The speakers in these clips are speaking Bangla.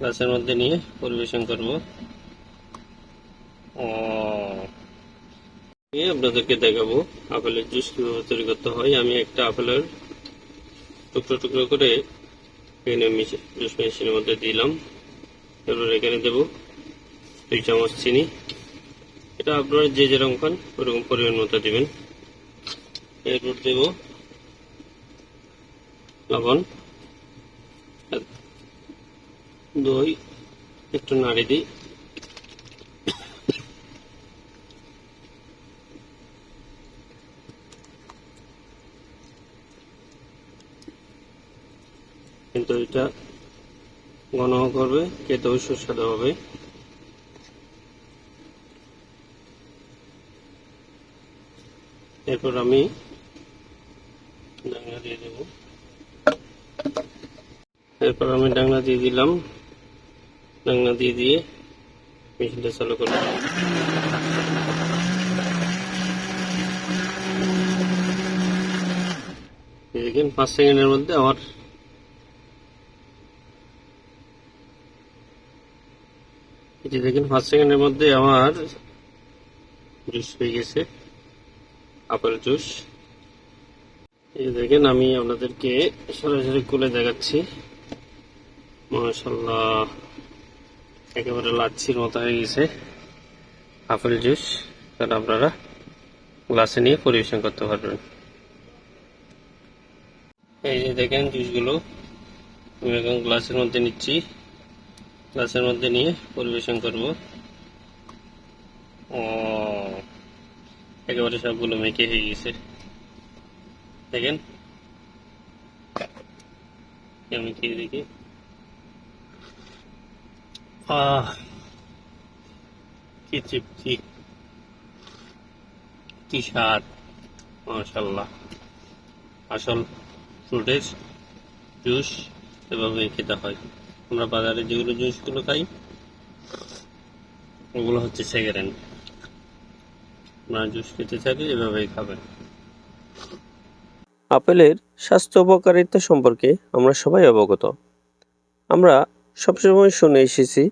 গ্লাসের মধ্যে নিয়ে পরিবেশন করব। আপনাদেরকে দেখাবো আপেলের জুস কীভাবে তৈরি করতে হয়। আমি একটা আপেলের টুকরো টুকরো করে এখানে জুস মেশিনের মধ্যে দিলাম। এরপর এখানে দেব দুই চামচ চিনি। এটা আপনারা যে যেরকম খান, ওরকম পরিমাণ মতো দিবেন। এরপর দেব লবণ। দই, একটু নাড়ি দিই। কিন্তু এটা ঘন করবে, খেতেও সুস্বাদু হবে। এরপর আমি ডাংলা দিয়ে দেব। এরপর আমি ডাংলা দিয়ে দিলাম ডাংলা দিয়ে দিয়ে মেশিনটা চালু এই দেখেন, পাঁচ সেকেন্ডের মধ্যে আমার যে দেখেন, পাঁচ সেকেন্ডের মধ্যে আমার জুস হয়ে গেছে, আপেল জুস। এই দেখেন, আমি আপনাদেরকে সরাসরি খুলে দেখাচ্ছি। মাশাল্লাহ একেবারে লাচ্ছির মতো হয়ে গেছে। আপেল জুস তাহলে আপনারা গ্লাসে নিয়ে পরিবেশন করতে পারবেন। এই যে দেখেন জুসগুলো আমি এখন গ্লাসের মধ্যে নিচ্ছি। গ্লাসের মধ্যে নিয়ে পরিবেশন করব। ও, একেবারে সবগুলো মেখে হয়ে গেছে। দেখেন। আমি খেয়ে দেখি। মাশাল্লাহ আসল জুস খেতে হয়। আমরা বাজারে যেগুলো জুসগুলো খাই হচ্ছে জুস খেতে এভাবেই খাবেন। আপেলের স্বাস্থ্য উপকারিতা সম্পর্কে আমরা সবাই অবগত। আমরা সবসময় শুনে এসেছি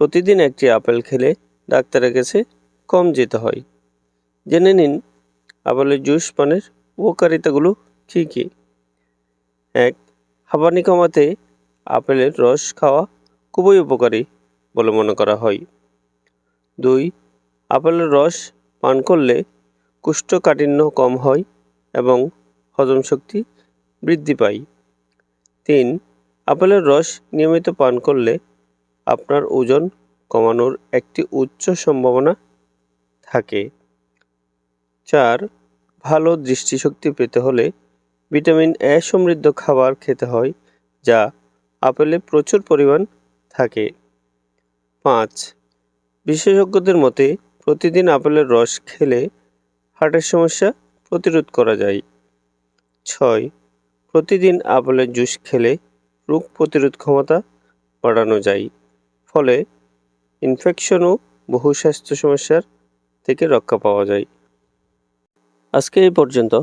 প্রতিদিন একটি আপেল খেলে ডাক্তারের কাছে কম যেতে হয়। জেনে নিন, আপেলের জুস, পানের উপকারিতাগুলো কী কী? এক হাঁপানি কমাতে আপেলের রস খাওয়া খুবই উপকারী বলে মনে করা হয়। দুই, আপেলের রস পান করলে কুষ্ঠকাঠিন্য কম হয় এবং হজম শক্তি বৃদ্ধি পায়। তিন, আপেলের রস নিয়মিত পান করলে আপনার ওজন কমানোর একটি উচ্চ সম্ভাবনা থাকে। চার, ভালো দৃষ্টিশক্তি পেতে হলে ভিটামিন এ সমৃদ্ধ খাবার খেতে হয়, যা আপেলে প্রচুর পরিমাণ থাকে। পাঁচ, বিশেষজ্ঞদের মতে প্রতিদিন আপেলের রস খেলে হার্টের সমস্যা প্রতিরোধ করা যায়। ছয়, প্রতিদিন আপেলের জুস খেলে রোগ প্রতিরোধ ক্ষমতা বাড়ানো যায়। ফলে ইনফেকশন ও বহু স্বাস্থ্য সমস্যার থেকে রক্ষা পাওয়া যায়। আজকে এই পর্যন্ত।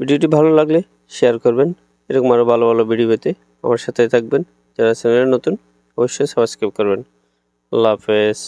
ভিডিওটি ভালো লাগলে শেয়ার করবেন। এরকম আরও ভালো ভালো ভিডিও পেতে আমার সাথে থাকবেন। যারা চ্যানেলে নতুন, অবশ্যই সাবস্ক্রাইব করবেন। আল্লাহ হাফেজ।